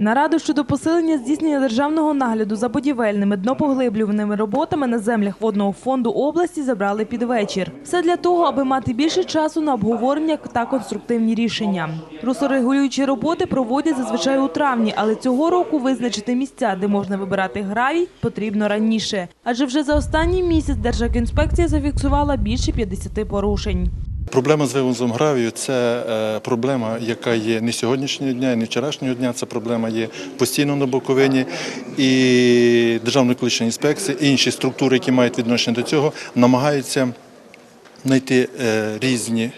Нараду щодо посилення здійснення державного нагляду за будівельними днопоглиблюваними роботами на землях водного фонду області забрали під вечір. Все для того, аби мати більше часу на обговорення та конструктивні рішення. Руслорегулюючі роботи проводять зазвичай у травні, але цього року визначити місця, де можна вибирати гравій, потрібно раніше. Адже вже за останній місяць Держекінспекція зафіксувала більше 50 порушень. Проблема з вивозом гравію це е, проблема, яка є не сьогоднішнього дня, не вчорашнього дня. Це проблема є постійно на Буковині. І Державна екологічна інспекція, і інші структури, які мають відношення до цього, намагаються знайти е, різні.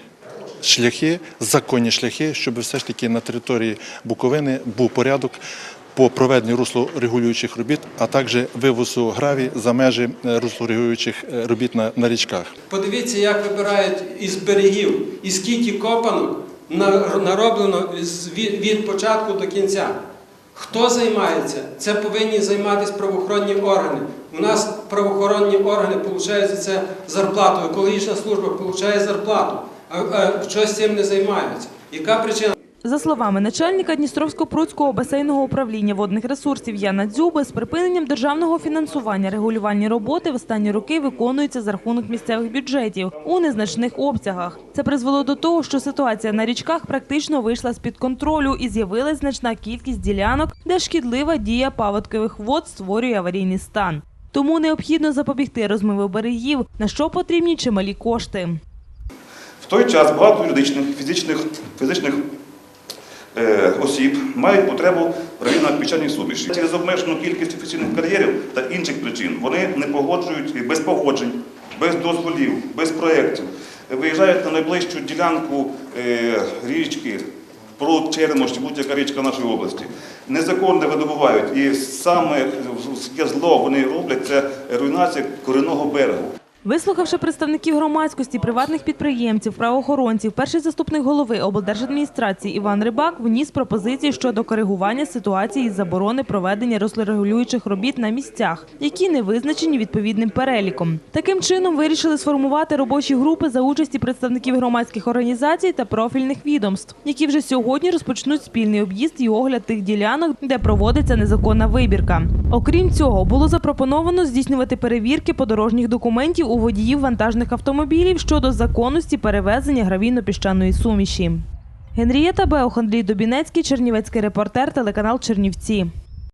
Шляхи, законні шляхи, щоб все ж таки на території Буковини був порядок по проведенню руслорегулюючих робіт, а також вивозу граві за межі е, руслорегулюючих е, робіт на, на річках. Подивіться, як вибирають із берегів, і скільки копанок нароблено від, початку до кінця. Хто займається? Це повинні займатися правоохоронні органи. У нас правоохоронні органи отримують за це зарплату, екологічна служба отримує зарплату. А щось цим не займаються. Яка причина? За словами начальника Дністровсько-Пруцького басейного управління водних ресурсів Яна Дзюби, з припиненням державного фінансування регулювальні роботи в останні роки виконуються за рахунок місцевих бюджетів у незначних обсягах. Це призвело до того, що ситуація на річках практично вийшла з-під контролю і з'явилась значна кількість ділянок, де шкідлива дія паводкових вод створює аварійний стан. Тому необхідно запобігти розмиву берегів, на що потрібні чималі кошти. В той час багато юридичних, фізичних, фізичних осіб мають потребу в районно-піщаній суміші. Через обмежену кількість офіційних кар'єрів та інших причин вони не погоджують і без погоджень, без дозволів, без проєктів. Виїжджають на найближчу ділянку е, річки, пруд, Черемош будь-яка річка нашої області. Незаконно видобувають. І саме зло вони роблять це руйнація корінного берегу. Вислухавши представників громадськості, приватних підприємців, правоохоронців, перший заступник голови облдержадміністрації Іван Рибак вніс пропозиції щодо коригування ситуації із заборони проведення рослорегулюючих робіт на місцях, які не визначені відповідним переліком. Таким чином вирішили сформувати робочі групи за участі представників громадських організацій та профільних відомств, які вже сьогодні розпочнуть спільний об'їзд і огляд тих ділянок, де проводиться незаконна вибірка. Окрім цього, було запропоновано здійснювати перевірки подорожніх документів у водіїв вантажних автомобілів щодо законності перевезення гравійно-піщаної суміші. Генрієта Беух, Андрій Дубінецький, Чернівецький репортер, телеканал Чернівці.